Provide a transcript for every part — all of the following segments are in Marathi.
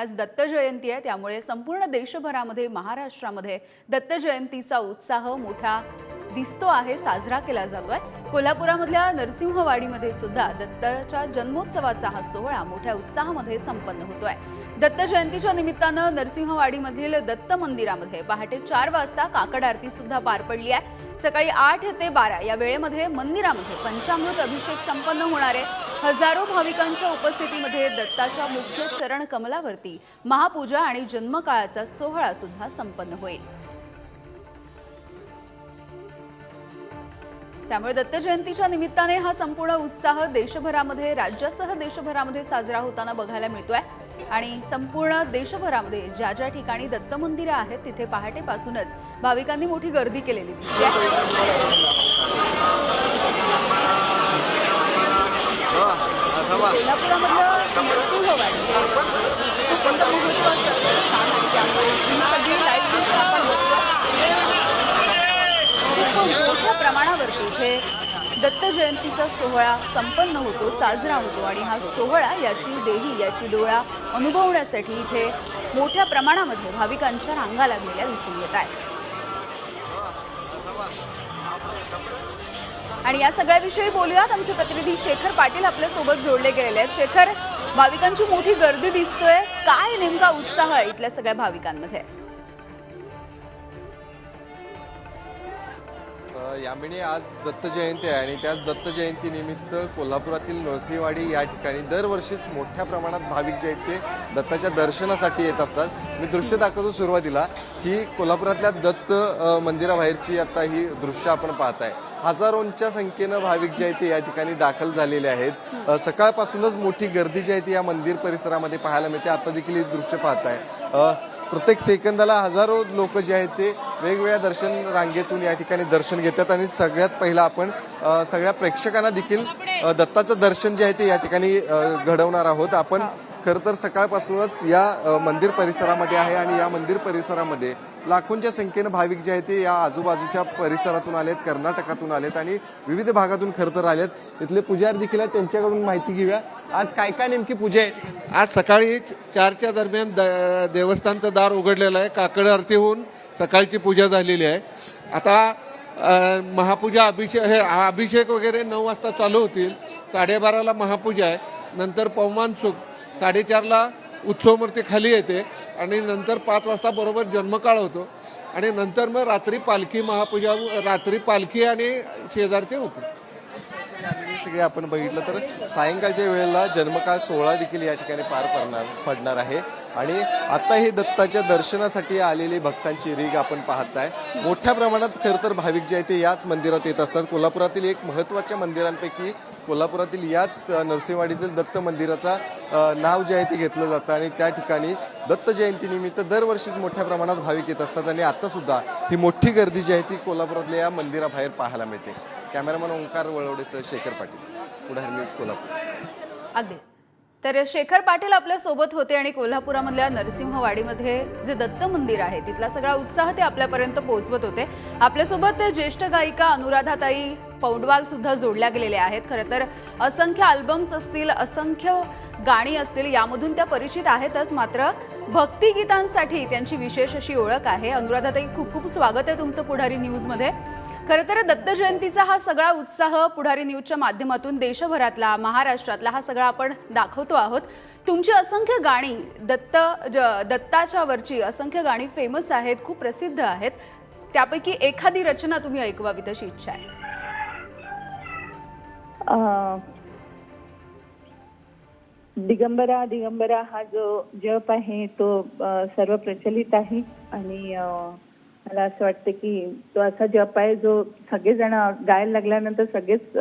आज दत्त जयंती आहे. त्यामुळे संपूर्ण देशभरामध्ये महाराष्ट्रामध्ये दत्त जयंतीचा उत्साह मोठा दिसतो आहे साजरा केला जातोय. कोल्हापुरामधल्या नरसिंहवाडीमध्ये सुद्धा दत्ताच्या जन्मोत्सवाचा हा सोहळा मोठ्या उत्साहामध्ये संपन्न होतोय. दत्त जयंतीच्या निमित्तानं नरसिंहवाडीमधील दत्त मंदिरामध्ये पहाटे चार वाजता काकड आरती सुद्धा पार पडली आहे. सकाळी आठ ते बारा या वेळेमध्ये मंदिरामध्ये पंचामृत अभिषेक संपन्न होणार आहे. हजारो भाविकांच्या उपस्थितीमध्ये दत्ताच्या मुख्य चरण कमलावरती महापूजा आणि जन्मकाळाचा सोहळा सुद्धा संपन्न होईल. त्यामुळे दत्त जयंतीच्या निमित्ताने हा संपूर्ण उत्साह देशभरामध्ये राज्यासह देशभरामध्ये साजरा होताना बघायला मिळतोय. आणि संपूर्ण देशभरामध्ये ज्या ज्या ठिकाणी दत्त मंदिरं आहेत तिथे पहाटेपासूनच भाविकांनी मोठी गर्दी केलेली दिसते. कोल्हापुरामधलं नरसिंहवाडी हे अत्यंत महत्वाचं असं स्थान आहे त्यामुळे ही सगळी लाइट आपण खूप मोठ्या प्रमाणावरती इथे दत्त जयंतीचा सोहळा संपन्न होतो साजरा होतो आणि हा सोहळा याची देवी याची डोळा अनुभवण्यासाठी इथे मोठ्या प्रमाणामध्ये भाविकांच्या रांगा लागलेल्या दिसून येत आहेत. आणि या सगळ्याविषयी बोलूयात. आमचे प्रतिनिधी शेखर पाटील आपल्यासोबत जोडले गेलेले आहेत. शेखर भाविकांची मोठी गर्दी दिसतोय. काय नेमका उत्साह आहे इथल्या सगळ्या भाविकांमध्ये? यामिनी आज दत्त जयंती आहे आणि त्याच दत्त जयंती निमित्त कोल्हापुरातील नरसिंहवाडी या ठिकाणी दरवर्षीच मोठ्या प्रमाणात भाविक जे आहेत ते दत्ताच्या दर्शनासाठी येत असतात. मी दृश्य दाखवतो सुरुवातीला. ही कोल्हापुरातल्या दत्त मंदिराबाहेरची आता ही दृश्य आपण पाहत आहे हजारोंच्या संख्येनं भाविक जे आहेत ते या ठिकाणी दाखल झालेले आहेत. सकाळपासूनच मोठी गर्दी जी आहे ती या मंदिर परिसरामध्ये पाहायला मिळते. आता देखील हे दृश्य पाहताय. आहे प्रत्येक सेकंदाला हजारो लोक जे आहेत ते वेगवेगळ्या दर्शन रांगेतून या ठिकाणी दर्शन घेतात आणि सगळ्यात पहिला आपण सगळ्या प्रेक्षकांना देखील दत्ताचं दर्शन जे आहे ते या ठिकाणी घडवणार आहोत. आपण खरं तर सकाळपासूनच या मंदिर परिसरामध्ये आहे आणि या मंदिर परिसरामध्ये लाखोंच्या संख्येनं भाविक जे आहेत ते या आजूबाजूच्या परिसरातून आलेत कर्नाटकातून आलेत आणि विविध भागातून खरं तर आलेत. तिथले पुजारी देखील आहेत त्यांच्याकडून माहिती घेऊया. आज काय काय नेमकी पूजा आहे? आज सकाळी चारच्या दरम्यान द- देवस्थानचं दार उघडलेलं आहे काकड आरती होऊन सकाळची पूजा झालेली आहे. आता महापूजा अभिषेक हे अभिषेक वगैरे नऊ वाजता चालू होतील साडेबाराला महापूजा आहे. नंतर पवमान सुख साडेचारला उत्सव मूर्ती खाली येते आणि नंतर पाच वाजता बरोबर जन्मकाळ होतो. आणि नंतर मग रात्री पालखी महापूजा रात्री पालखी आणि शेजारचे होते. सगळे आपण बघितलं तर सायंकाळच्या वेळेला जन्मकाळ सोहळा देखील या ठिकाणी पार पडणार पडणार आहे. आणि आता हे दत्ताच्या दर्शनासाठी आलेली भक्तांची रीग आपण पाहताय. मोठ्या प्रमाणात खरं तर भाविक जे आहेत ते याच मंदिरात येत असतात. कोल्हापुरातील एक महत्त्वाच्या मंदिरांपैकी कोल्हापुरातील याच नरसिंहवाडीतील दत्त मंदिराचा नाव जे आहे ते घेतलं जातं आणि त्या ठिकाणी दत्त जयंतीनिमित्त दरवर्षीच मोठ्या प्रमाणात भाविक येत असतात आणि आत्तासुद्धा ही मोठी गर्दी जी आहे ती कोल्हापुरातल्या या मंदिराबाहेर पाहायला मिळते. कॅमेरामॅन ओंकार वळवडेसह शेखर पाटील पुढार न्यूज कोल्हापूर. अगदी. तर शेखर पाटील आपल्यासोबत होते आणि कोल्हापुरामधल्या नरसिंहवाडीमध्ये जे दत्त मंदिर आहे तिथला सगळा उत्साह ते आपल्यापर्यंत पोहोचवत होते. आपल्यासोबत ज्येष्ठ गायिका अनुराधाताई पौंडवाल सुद्धा जोडल्या गेलेल्या आहेत. खरं तर असंख्य अल्बम्स असतील असंख्य गाणी असतील यामधून त्या परिचित आहेतच. मात्र भक्तिगीतांसाठी त्यांची विशेष अशी ओळख आहे. अनुराधाताई खूप खूप स्वागत आहे तुमचं पुढारी न्यूजमध्ये. खरं तर दत्त जयंतीचा हा सगळा उत्साह पुढारी न्यूजच्या माध्यमातून देशभरातला महाराष्ट्रातला हा सगळा आपण दाखवतो आहोत. तुमची असंख्य गाणी दत्त ज- दत्ताच्या वरची असंख्य गाणी फेमस आहेत खूप प्रसिद्ध आहेत. त्यापैकी एखादी रचना तुम्ही ऐकवावी तशी इच्छा आहे दिगंबरा दिगंबरा हा जो जप आहे तो सर्व प्रचलित आहे आणि मला असं वाटतं की तो असा जप आहे जो सगळेजण गायला लागल्यानंतर सगळेच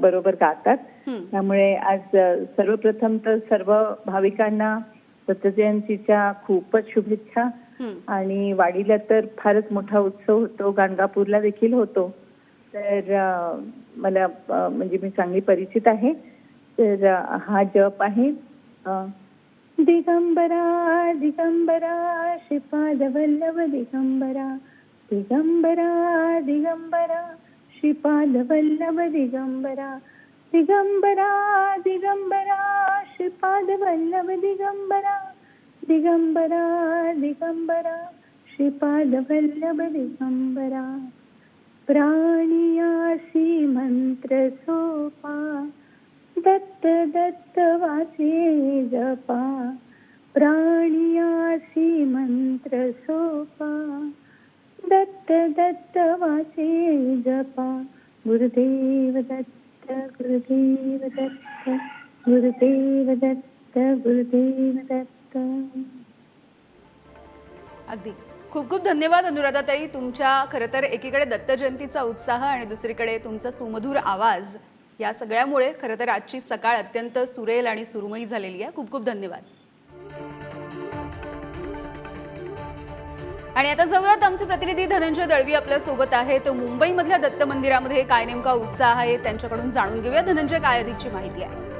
बरोबर गातात. त्यामुळे आज सर्वप्रथम तर सर्व भाविकांना दत्तजयंतीच्या खूपच शुभेच्छा. आणि वाडीला तर फारच मोठा उत्सव होतो. गाणगापूरला देखील होतो. तर मला म्हणजे मी चांगली परिचित आहे. तर हा जप आहे. दिगंबरा दिगंबरा श्रीपाद वल्लभ दिगंबरा दिगंबरा दिगंबरा श्रीपाद वल्लभ दिगंबरा दिगंबरा दिगंबरा श्रीपाद वल्लभ दिगंबरा दिगम्बरा दिगम्बरा श्रीपादवल्लभ दिगम्बरा प्राणियासि मन्त्रसोपा दत्त दत्तवासे जपा प्राणियासि मन्त्रसोपा दत्त दत्तवासे जपा गुरुदेव दत्त गुरुदेव दत्त गुरुदेव दत्त गुरुदेव दत्त। अगदी. खूप खूप धन्यवाद अनुराधाताई. तुमच्या खरं तर एकीकडे दत्त जयंतीचा उत्साह आणि दुसरीकडे तुमचा सुमधुर आवाज या सगळ्यामुळे खरं तर आजची सकाळ अत्यंत सुरेल आणि सुरमयी झालेली आहे. खूप खूप धन्यवाद. आणि आता जाऊयात आमचे प्रतिनिधी धनंजय दळवी आपल्यासोबत आहे तो मुंबईमधल्या दत्त मंदिरामध्ये काय नेमका उत्साह आहे त्यांच्याकडून जाणून घेऊया. धनंजय काय अधिकची माहिती आहे?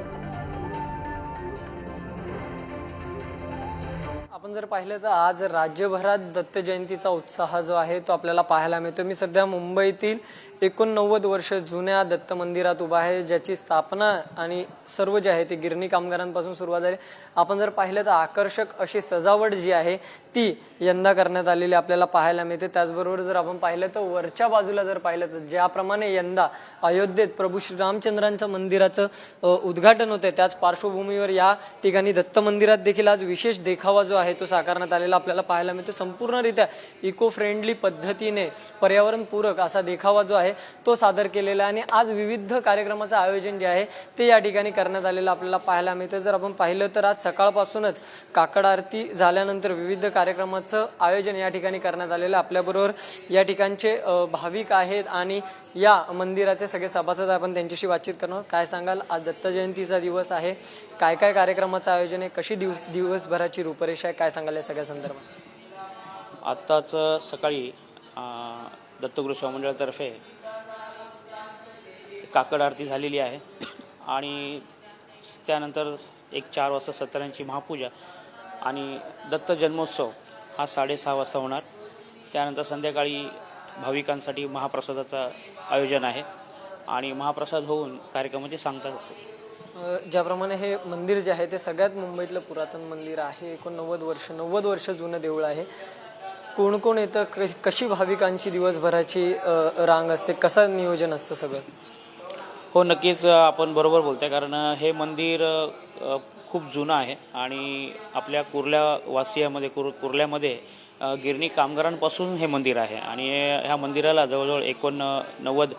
आपण जर पाहिलं तर आज राज्यभरात दत्त जयंतीचा उत्साह जो आहे तो आपल्याला पाहायला मिळतो मी सध्या मुंबईतील एकोणनव्वद वर्ष जुन्या दत्त मंदिरात उभा आहे ज्याची स्थापना आणि सर्व जे आहे ते गिरणी कामगारांपासून सुरुवात झाली. आपण जर पाहिलं तर आकर्षक अशी सजावट जी आहे ती यंदा करण्यात आलेली आपल्याला पाहायला मिळते. त्याचबरोबर जर आपण पाहिलं तर वरच्या बाजूला जर पाहिलं तर ज्याप्रमाणे यंदा अयोध्येत प्रभू श्रीरामचंद्रांचं मंदिराचं उद्घाटन होते त्याच पार्श्वभूमीवर या ठिकाणी दत्त मंदिरात देखील आज विशेष देखावा जो आहे तो साकारण्यात आलेला आपल्याला पाहायला मिळतो. संपूर्णरित्या इको फ्रेंडली पद्धतीने पर्यावरणपूरक असा देखावा जो आहे तो सादर केलेला आहे. आणि आज विविध कार्यक्रमाचं आयोजन जे आहे ते या ठिकाणी करण्यात आलेलं आपल्याला पाहायला मिळतं जर आपण पाहिलं तर आज सकाळपासूनच काकड आरती झाल्यानंतर विविध कार्यक्रमाचं आयोजन या ठिकाणी करण्यात आलेलं आपल्याबरोबर या ठिकाणचे भाविक आहेत आणि या मंदिराचे सगळे सभासद आहे. आपण त्यांच्याशी बातचीत करणार काय सांगाल? आज दत्त जयंतीचा दिवस आहे. काय काय कार्यक्रमाचं आयोजन आहे? कशी दिवस दिवसभराची रूपरेषा आहे? काय सांगाल या सगळ्या संदर्भात? आत्ताच सकाळी दत्तगुरु स्वामंडळातर्फे काकड आरती झालेली आहे. आणि त्यानंतर एक चार वाजता सत्तरांची महापूजा आणि दत्त जन्मोत्सव हा साडेसहा वाजता होणार. त्यानंतर संध्याकाळी भाविकांसाठी महाप्रसादाचं आयोजन आहे. आणि महाप्रसाद होऊन कार्यक्रमाची सांगता ज्याप्रमाणे हे मंदिर जे आहे ते सगळ्यात मुंबईतलं पुरातन मंदिर आहे. एकोणनव्वद वर्ष नव्वद वर्ष जुनं देऊळ आहे. कोण कोण येतं? क- कशी भाविकांची दिवसभराची रांग असते? कसं नियोजन असतं सगळं? हो नक्कीच आपण बरोबर बोलताय. कारण हे मंदिर खूप जुनं आहे. आणि आपल्या कुर्ल्या वासियामध्ये कुर कुर्ल्यामध्ये गिरणी कामगारांपासून हे मंदिर आहे. आणि ह्या मंदिराला जवळजवळ एकोणनव्वद नव्वद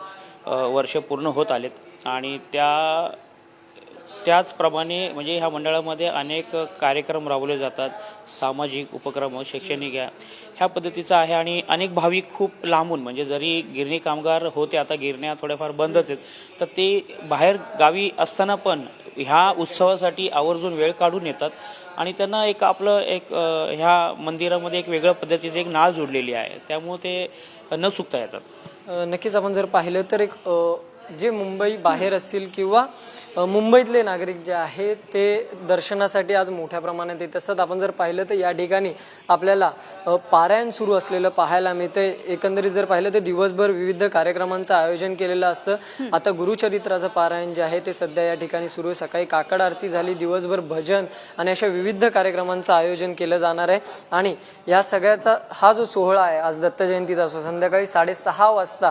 वर्ष पूर्ण होत आलेत. आणि त्या त्याचप्रमाणे म्हणजे ह्या मंडळामध्ये अनेक कार्यक्रम राबवले जातात. सामाजिक उपक्रम शैक्षणिक या. ह्या पद्धतीचा आहे आणि अनेक भाविक खूप लांबून म्हणजे जरी गिरणी कामगार होते आता गिरण्या थोड्याफार बंदच आहेत तर ते बाहेर गावी असताना पण ह्या उत्सवासाठी आवर्जून वेळ काढून येतात आणि त्यांना एक आपलं एक ह्या मंदिरामध्ये एक वेगळ्या पद्धतीची एक नाळ जोडलेली आहे. त्यामुळे ते न चुकता येतात. नक्कीच आपण जर पाहिलं तर एक जे मुंबई बाहेर असतील किंवा मुंबईतले नागरिक जे आहेत ते दर्शनासाठी आज मोठ्या प्रमाणात येत असतात. आपण जर पाहिलं तर या ठिकाणी आपल्याला पारायण सुरू असलेलं पाहायला मिळतं एकंदरीत जर पाहिलं तर दिवसभर विविध कार्यक्रमांचं आयोजन केलेलं असतं. आता गुरुचरित्राचं पारायण जे आहे ते सध्या या ठिकाणी सुरू आहे. सकाळी काकड आरती झाली दिवसभर भजन आणि अशा विविध कार्यक्रमांचं आयोजन केलं जाणार आहे. आणि या सगळ्याचा हा जो सोहळा आहे आज दत्त जयंतीचा असो संध्याकाळी साडेसहा वाजता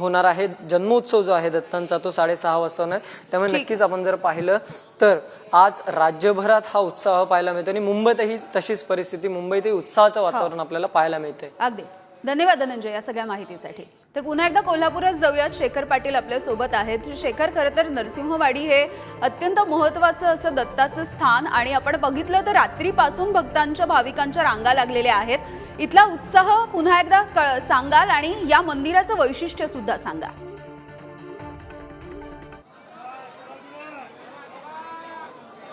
होणार आहे. जन्मोत्सव जो आहे दत्तांचा तो साडेसहा वाजता होणार. त्यामुळे नक्कीच आपण जर पाहिलं तर आज राज्यभरात हा उत्साह पाहायला मिळतो आणि मुंबईतही तशीच परिस्थिती मुंबईतही उत्साहाचं वातावरण आपल्याला पाहायला मिळते अगदी. धन्यवाद धनंजय या सगळ्या माहितीसाठी. तर पुन्हा एकदा कोल्हापुरात जाऊयात. शेखर पाटील आपल्यासोबत आहेत. शेखर खरं तर नरसिंहवाडी हे अत्यंत महत्वाचं असं दत्ताचं स्थान आणि आपण बघितलं तर रात्रीपासून भक्तांच्या भाविकांच्या रांगा लागलेल्या आहेत. इथला उत्साह पुन्हा एकदा कळ- सांगाल आणि या मंदिराचं वैशिष्ट्य सुद्धा सांगा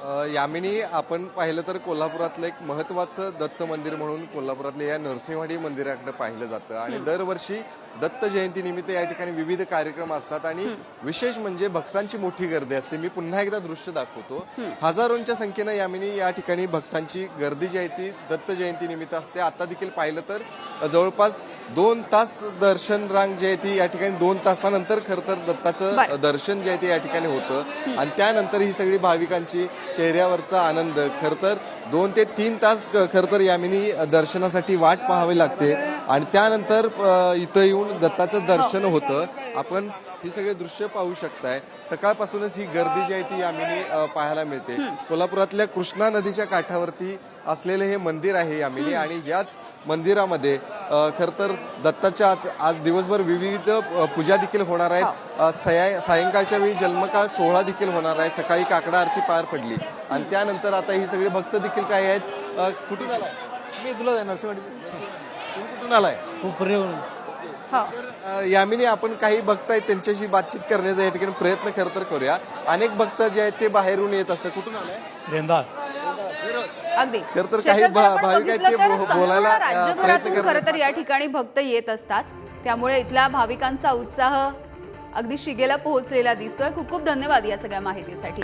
यामिनी आपण पाहिलं तर कोल्हापुरातलं एक महत्वाचं दत्त मंदिर म्हणून कोल्हापुरातल्या या नरसिंहवाडी मंदिराकडे पाहिलं जातं. आणि दरवर्षी दत्त जयंती निमित्त या ठिकाणी विविध कार्यक्रम असतात आणि विशेष म्हणजे भक्तांची मोठी गर्दी असते. मी पुन्हा एकदा दृश्य दाखवतो. हजारोंच्या संख्येनं यामिनी या ठिकाणी भक्तांची गर्दी जी आहे ती दत्त जयंती निमित्त असते. आता देखील पाहिलं तर जवळपास दोन तास दर्शन रांग जी आहे ती या ठिकाणी दोन तासानंतर खरं तर दत्ताचं. दर्शन जे आहे ते या ठिकाणी होतं. आणि त्यानंतर ही सगळी भाविकांची चेहऱ्यावरचा आनंद. खर तर दोन ते तीन तास खर तर यामिनी दर्शनासाठी वाट पाहावी लागते. आणि त्यानंतर इथं येऊन दत्ताचं दर्शन होतं. आपण ही सगळे दृश्य पाहू शकताय. सकाळपासूनच ही गर्दी जी आहे ती यामिनी पाहायला मिळते. कोल्हापुरातल्या कृष्णा नदीच्या काठावरती असलेलं हे मंदिर आहे यामिनी आणि याच मंदिरामध्ये खर तर दत्ताच्या आज आज दिवसभर विविध पूजा देखील होणार आहेत. अ, सया सायंकाळच्या वेळी जन्मकाळ सोहळा देखील होणार आहे. सकाळी काकडा आरती पार पडली. आणि त्यानंतर आता ही सगळी भक्त देखील काय आहेत कुठून आलाय? मी तुला नरसिंहवाडी तुम्ही कुठून आलाय? हो. तर यामिनी आपण काही भक्त आहेत त्यांच्याशी बातचीत करण्याचा या ठिकाणी प्रयत्न खरं तर करूया. अनेक भक्त जे आहेत ते बाहेरून येत असतात. कुठून आलाय रेंदाळ. अगदी. खरं तर काही भाविक आहेत ते बोलायला, प्रयत्न. खरं तर या ठिकाणी भक्त येत असतात. त्यामुळे इथल्या भाविकांचा उत्साह अगदी शिगेला पोहोचलेला दिसतोय. खूप खूप धन्यवाद या सगळ्या माहितीसाठी.